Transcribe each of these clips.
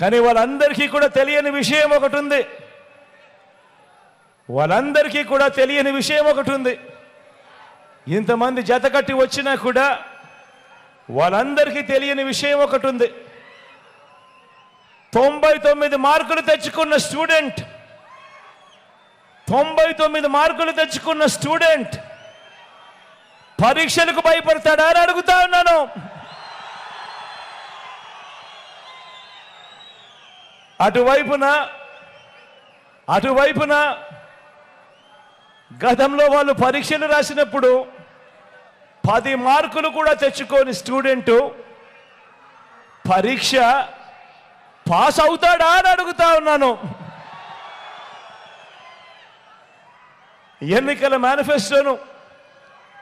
కానీ వాళ్ళందరికీ కూడా తెలియని విషయం ఒకటి ఉంది. వాళ్ళందరికీ కూడా తెలియని విషయం ఒకటి ఉంది. ఇంతమంది జత కట్టి వచ్చినా కూడా వాళ్ళందరికీ తెలియని విషయం ఒకటి ఉంది. తొంభై తొమ్మిది మార్కులు తెచ్చుకున్న స్టూడెంట్ తొంభై తొమ్మిది మార్కులు తెచ్చుకున్న స్టూడెంట్ పరీక్షలకు భయపడతాడా అని అడుగుతా ఉన్నాను. అటువైపున అటువైపున గతంలో వాళ్ళు పరీక్షలు రాసినప్పుడు పది మార్కులు కూడా తెచ్చుకోని స్టూడెంటు పరీక్ష పాస్ అవుతాడా అని అడుగుతా ఉన్నాను. ఎన్నికల మేనిఫెస్టోను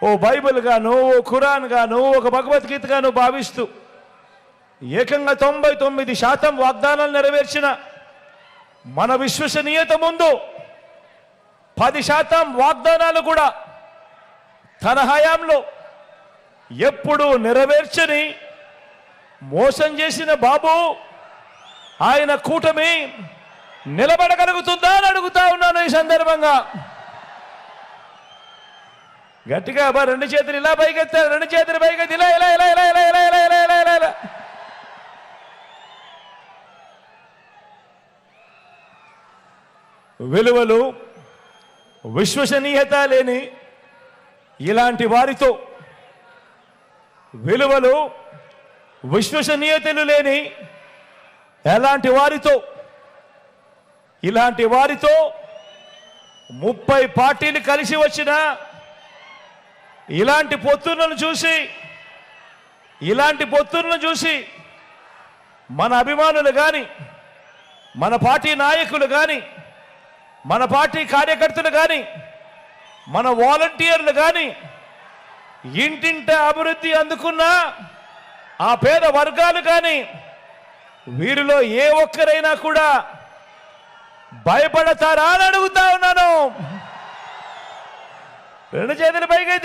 ఓ బైబిల్ గాను ఓ ఖురాన్ గాను ఒక భగవద్గీత గాను భావిస్తూ ఏకంగా తొంభై తొమ్మిది శాతం వాగ్దానాలు నెరవేర్చిన మన విశ్వసనీయత ముందు పది శాతం వాగ్దానాలు కూడా తన హయాంలో ఎప్పుడు నెరవేర్చని మోసం చేసిన బాబు ఆయన కూటమి నిలబడగలుగుతుందా అని అడుగుతా ఉన్నాను ఈ సందర్భంగా గట్టిగా రెండు చేతులు ఇలా పైకెత్తారు రెండు చేతులు పైకెత్తి ఇలా ఇలా ఇలా ఇలా ఇలా ఇలా ఇలా ఇలా ఇలా ఇలా ఇలా విలువలు విశ్వసనీయత లేని ఇలాంటి వారితో విలువలు విశ్వసనీయతలు లేని ఎలాంటి వారితో ఇలాంటి వారితో ముప్పై పార్టీలు కలిసి వచ్చిన ఇలాంటి పొత్తులను చూసి ఇలాంటి పొత్తులను చూసి మన అభిమానులు కానీ మన పార్టీ నాయకులు కానీ మన పార్టీ కార్యకర్తలు కానీ మన వాలంటీర్లు కానీ ఇంటింట అభివృద్ధి అందుకున్న ఆ పేద వర్గాలు కానీ వీరిలో ఏ ఒక్కరైనా కూడా భయపడతారా అని అడుగుతా ఉన్నాను. రెండు చేతులు పైకి